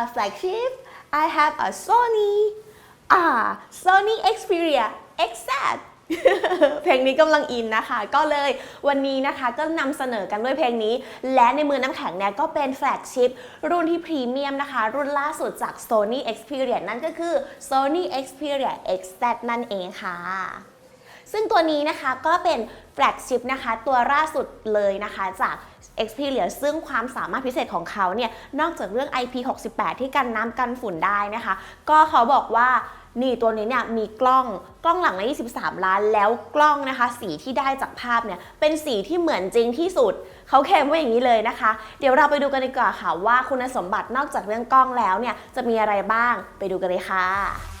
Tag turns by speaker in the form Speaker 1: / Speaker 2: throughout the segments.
Speaker 1: a flagship I have a Sony อ่า Sony Xperia XZ เพลงนี้กำลังอินนะคะ ก็เลยวันนี้นะคะก็นำเสนอกันด้วยเพลงนี้ และในมือน้ำแข็งเนี่ยก็เป็นแฟลกชิพรุ่นที่พรีเมียมนะคะ รุ่นล่าสุดจาก Sony Xperia นั่นก็คือ Sony Xperia XZ นั่นเองค่ะ ซึ่งตัวนี้นะคะก็เป็นแฟลกชิพนะคะตัวล่าสุดเลยนะคะจาก Xperia ซึ่งความสามารถพิเศษของเขาเนี่ยนอกจากเรื่อง IP68 ที่กันน้ำกันฝุ่นได้นะคะ ก็เขาบอกว่านี่ตัวนี้เนี่ยมีกล้องกล้องหลังละ23 ล้านแล้วกล้องนะคะ สีที่ได้จากภาพเนี่ยเป็นสีที่เหมือนจริงที่สุด เขาเคลมไว้อย่างนี้เลยนะคะ เดี๋ยวเราไปดูกันดีกว่าค่ะว่าคุณสมบัตินอกจากเรื่องกล้องแล้วเนี่ยจะมีอะไรบ้างไปดูกันเลยค่ะ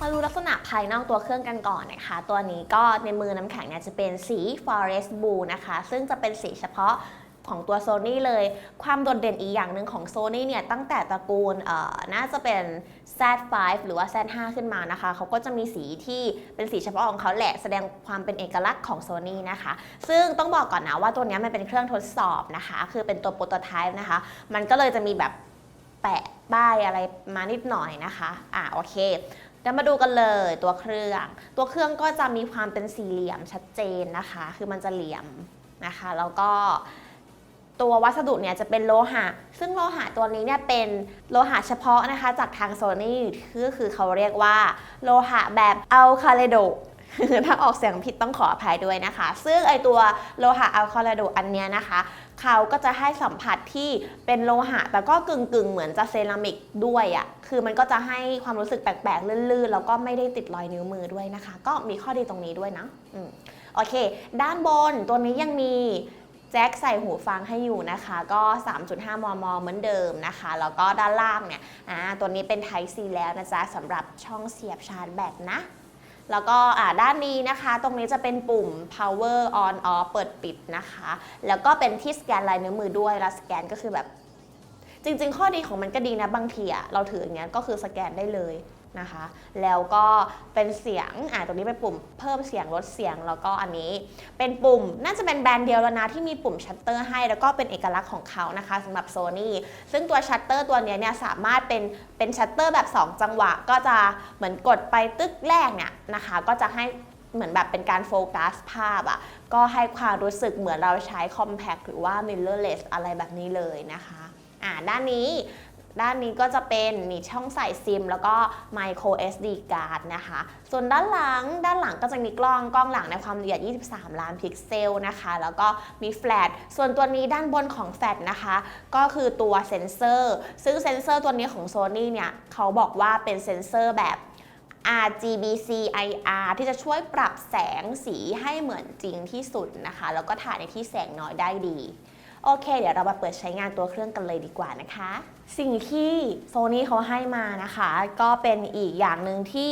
Speaker 1: มาดูลักษณะภายนอกตัวเครื่องกันก่อนนะคะ ตัวนี้ก็ในมือน้ำแข็งเนี่ยจะเป็นสี forest blue นะคะ ซึ่งจะเป็นสีเฉพาะของตัว Sony เลย ความโดดเด่นอีกอย่างหนึ่งของ Sony เนี่ย ตั้งแต่ตระกูลเอ่อน่าจะเป็น Z5 หรือว่า Z5 ขึ้นมานะคะ เขาก็จะมีสีที่เป็นสีเฉพาะของเขาแหละ แสดงความเป็นเอกลักษณ์ของ Sony นะคะ ซึ่งต้องบอกก่อนนะว่าตัวนี้มันเป็นเครื่องทดสอบนะคะ คือเป็นตัวโปรโตไทป์นะคะ มันก็เลยจะมีแบบแปะป้ายอะไรมานิดหน่อยนะคะ อ่าโอเค เดี๋ยวมาดูกันเลยตัวเครื่อง ตัวเครื่องก็จะมีความเป็นสี่เหลี่ยมชัดเจนนะคะ คือมันจะเหลี่ยมนะคะ แล้วก็ตัววัสดุเนี่ยจะเป็นโลหะ ซึ่งโลหะตัวนี้เนี่ยเป็นโลหะเฉพาะนะคะ จากทางโซนี่ก็คือเขาเรียกว่าโลหะแบบอัลคาเลโดถ้าออกเสียงผิดต้องขออภัยด้วยนะคะ ซึ่งไอตัวโลหะอัลคาเลโดอันเนี้ยนะคะ เขาก็จะให้สัมผัสที่เป็นโลหะ แต่ก็กึ่งกึ่งๆ เหมือนจะเซรามิกด้วยอะ่ะ คือมันก็จะให้ความรู้สึกแปลกๆ ลื่นๆ แล้วก็ไม่ได้ติดรอยนิ้วมือด้วยนะคะ ก็มีข้อดีตรงนี้ด้วยนะอโอเค ด้านบนตัวนี้ยังมีแจ็คใส่หูฟังให้อยู่นะคะ ก็ 3.5 มม เหมือนเดิมนะคะ แล้วก็ด้านล่างเนี่ย อ่า ตัวนี้เป็น Type C แล้วนะจ๊ะสำหรับช่องเสียบชาร์จแบตนะ แล้วก็ด้านนี้นะคะ ตรงนี้จะเป็นปุ่ม power on off เปิดปิดนะคะ แล้วก็เป็นที่สแกนลายนิ้วมือด้วยแล้วสแกนก็คือแบบ จริง ๆ ข้อดีของมันก็ดีนะบางทีอะเราถืออย่างเงี้ยก็คือสแกนได้เลย นะคะ แล้วก็เป็นเสียงอ่าตรงนี้เป็นปุ่มเพิ่มเสียงลดเสียงแล้วก็อันนี้ เป็นปุ่มน่าจะเป็นแบรนด์เดียวแล้วนะที่มีปุ่มชัตเตอร์ให้แล้วก็เป็นเอกลักษณ์ของเขานะคะสำหรับ Sony ซึ่งตัวชัตเตอร์ตัวเนี้ยเนี่ยสามารถเป็นเป็นชัตเตอร์แบบ 2 จังหวะ ก็จะเหมือนกดไปตึกแรกเนี่ยนะคะ ก็จะให้เหมือนแบบเป็นการโฟกัสภาพอะ่ะ ก็ให้ความรู้สึกเหมือนเราใช้ compact หรือว่า mirrorless อะไรแบบนี้เลยนะคะอ่าด้านนี้ ด้านนี้ก็จะเป็นนี่ช่องใส่ซิม แล้วก็ micro SD card นะคะ ส่วนด้านหลังด้านหลังก็จะมีกล้องกล้องหลังในความละเอียด 23 ล้านพิกเซลนะคะ แล้วก็มีแฟลชส่วนตัวนี้ด้านบนของแฟลชนะคะ ก็คือตัวเซ็นเซอร์ซึ่งเซ็นเซอร์ตัวนี้ของ Sony เนี่ยเขาบอกว่าเป็นเซ็นเซอร์แบบ RGBC IR ที่จะช่วยปรับแสงสีให้เหมือนจริงที่สุดนะคะ แล้วก็ถ่ายในที่แสงน้อยได้ดี โอเค เดี๋ยวเรามาเปิดใช้งานตัวเครื่องกันเลยดีกว่านะคะ สิ่งที่โซนี่เขาให้มานะคะ ก็เป็นอีกอย่างหนึ่งที่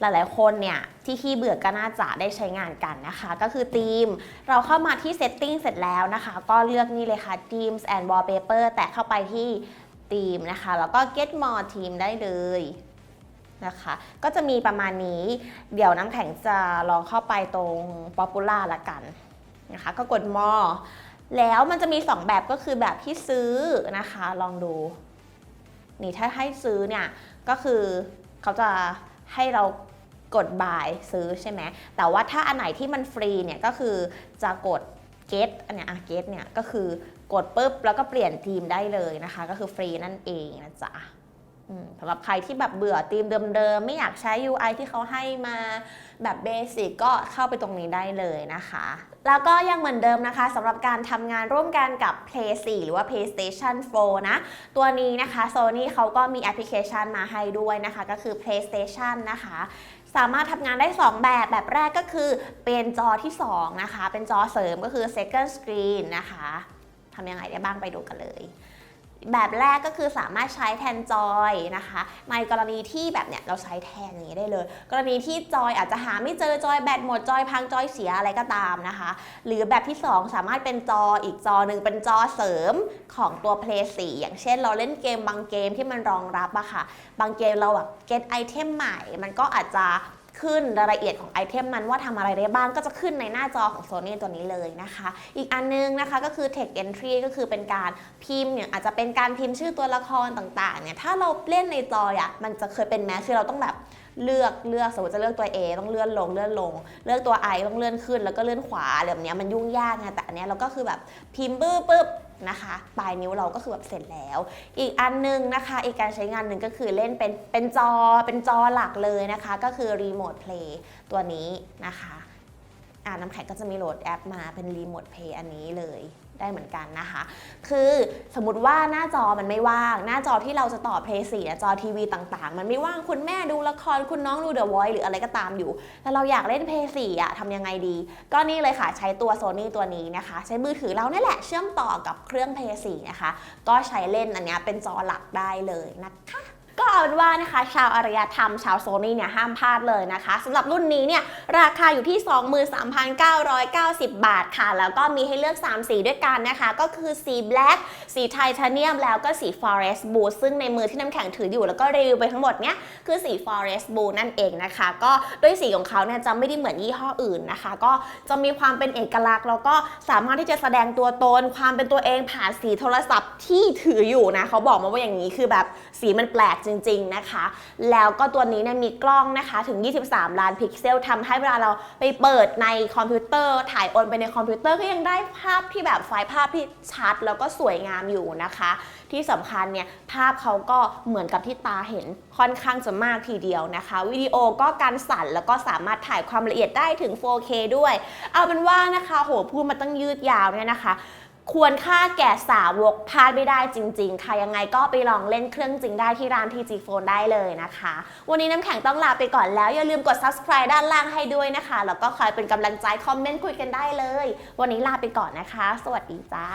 Speaker 1: หลายๆ คนเนี่ยที่ขี้เบื่อก็น่าจะได้ใช้งานกันนะคะ ก็คือธีม เราเข้ามาที่ Setting เสร็จแล้วนะคะ ก็เลือกนี่เลยค่ะ Themes and Wallpaper แตะเข้าไปที่ธีมนะคะ แล้วก็ Get More Theme ได้เลยนะคะ ก็จะมีประมาณนี้ เดี๋ยวน้ำแข็งจะลองเข้าไปตรง Popular ละกันนะคะ ก็กดมอ แล้วมันจะมี 2 แบบก็คือแบบที่ซื้อนะคะ ลองดู นี่ถ้าให้ซื้อเนี่ยก็คือเขาจะให้เรากด buy ซื้อใช่ไหม แต่ว่าถ้าอันไหนที่มันฟรีเนี่ยก็คือจะกด get อันเนี้ยอะ get เนี่ยก็คือกดปุ๊บแล้วก็เปลี่ยนธีมได้เลยนะคะ ก็คือฟรีนั่นเองนะจ๊ะ สำหรับใครที่แบบเบื่อธีมเดิมๆ ไม่อยากใช้ UI ที่เขาให้มาแบบเบสิกก็เข้าไปตรงนี้ได้เลยนะคะ แล้วก็ยังเหมือนเดิมนะคะสำหรับการทำงานร่วมกันกับ Play 4 หรือว่า PlayStation 4 นะ ตัวนี้นะคะ Sony เขาก็มีแอปพลิเคชันมาให้ด้วยนะคะ ก็คือ PlayStation นะคะ สามารถทำงานได้ 2 แบบ แบบแรกก็คือเป็นจอที่ 2 นะคะ เป็นจอเสริมก็คือ second screen นะคะทำยังไงได้บ้างไปดูกันเลย แบบแรกก็คือสามารถใช้แทนจอยนะคะ ในกรณีที่แบบเนี้ยเราใช้แทนอย่างนี้ได้เลย กรณีที่จอยอาจจะหาไม่เจอจอยแบตหมดจอยพังจอยเสียอะไรก็ตามนะคะ หรือแบบที่ 2 สามารถเป็นจออีกจอหนึ่งเป็นจอเสริมของตัว Play 4อย่างเช่นเราเล่นเกมบางเกมที่มันรองรับอะค่ะ บางเกมเราแบบ get ไอเทมใหม่ มันก็อาจจะ ขึ้นรายละเอียดของไอเทมนั้นว่าทำอะไรได้บ้างก็จะขึ้นในหน้าจอของ Sony ตัวนี้เลยนะคะ อีกอันนึงนะคะก็คือ text entry ก็คือเป็นการพิมพ์เนี่ยอาจจะเป็นการพิมพ์ชื่อตัวละครต่างๆเนี่ยถ้าเราเล่นในจออะมันจะเคยเป็นแม้คือเราต้องแบบเลือกเลือกสมมติจะเลือกตัว A ต้องเลื่อนลงเลื่อนลง เลือกตัว I ต้องเลื่อนขึ้น แล้วก็เลื่อนขวาอะไรแบบนี้มันยุ่งยากไงแต่อันนี้เราก็คือแบบพิมพ์ปึ๊บปึ๊บ นะคะปลายนิ้วเราก็คือแบบเสร็จแล้ว อีกอันหนึงนะคะ อีกการใช้งานหนึ่งก็คือเล่นเป็นเป็นจอเป็นจอหลักเลยนะคะ ก็คือรีโมทเพลย์ตัวนี้นะคะอ่าน้ำแข็งก็จะมีโหลดแอปมาเป็นรีโมทเพลย์อันนี้เลย ได้เหมือนกันนะคะ คือสมมติว่าหน้าจอมันไม่ว่าง หน้าจอที่เราจะต่อ Play 4อะจอทีวีต่างๆ มันไม่ว่างคุณแม่ดูละครคุณน้องดู The Voice หรืออะไรก็ตามอยู่ แต่เราอยากเล่น Play 4อะทำยังไงดี ก็นี่เลยค่ะใช้ตัว Sony ตัวนี้นะคะ ใช้มือถือเราเนี่ยแหละเชื่อมต่อกับเครื่อง Play 4นะคะ ก็ใช้เล่นอันนี้เป็นจอหลักได้เลยนะคะ ก็เอาเป็นว่านะคะ ชาวอารยธรรม ชาวโซนี่เนี่ยห้ามพลาดเลยนะคะสำหรับรุ่นนี้เนี่ยราคาอยู่ที่ 23,990 บาทค่ะ แล้วก็มีให้เลือก 3 สีด้วยกันนะคะ ก็คือสี black สีไทเทเนียม แล้วก็สี forest blue ซึ่งในมือที่น้ำแข็งถืออยู่ แล้วก็รีวิวไปทั้งหมดเนี่ยคือสี forest blue นั่นเองนะคะ ก็ด้วยสีของเขาเนี่ยจะไม่ได้เหมือนยี่ห้ออื่นนะคะ ก็จะมีความเป็นเอกลักษณ์แล้วก็สามารถที่จะแสดงตัวตนความเป็นตัวเองผ่านสีโทรศัพท์ที่ถืออยู่นะเขาบอกมาว่าอย่างนี้คือแบบสีมันแปลกจริง ๆนะคะ แล้วก็ตัวนี้เนี่ยมีกล้องนะคะถึง 23 ล้านพิกเซลทำให้เวลาเราไปเปิดในคอมพิวเตอร์ ถ่ายโอนไปในคอมพิวเตอร์ก็ยังได้ภาพที่แบบไฟล์ภาพที่ชัด แล้วก็สวยงามอยู่นะคะ ที่สำคัญเนี่ยภาพเขาก็เหมือนกับที่ตาเห็นค่อนข้างจะมากทีเดียวนะคะ วิดีโอก็การสั่นแล้วก็สามารถถ่ายความละเอียดได้ถึง 4K ด้วย เอาเป็นว่านะคะโหพูดมาตั้งยืดยาวเนี่ยนะคะ ควรค่าแก่สาวกพลาดไม่ได้จริง ๆ ค่ะ ยังไงก็ไปลองเล่นเครื่องจริงได้ที่ร้าน TG Phone ได้เลยนะคะ วันนี้น้ำแข็งต้องลาไปก่อนแล้ว อย่าลืมกด subscribe ด้านล่างให้ด้วยนะคะ แล้วก็คอยเป็นกำลังใจคอมเมนต์คุยกันได้เลย วันนี้ลาไปก่อนนะคะ สวัสดีจ้า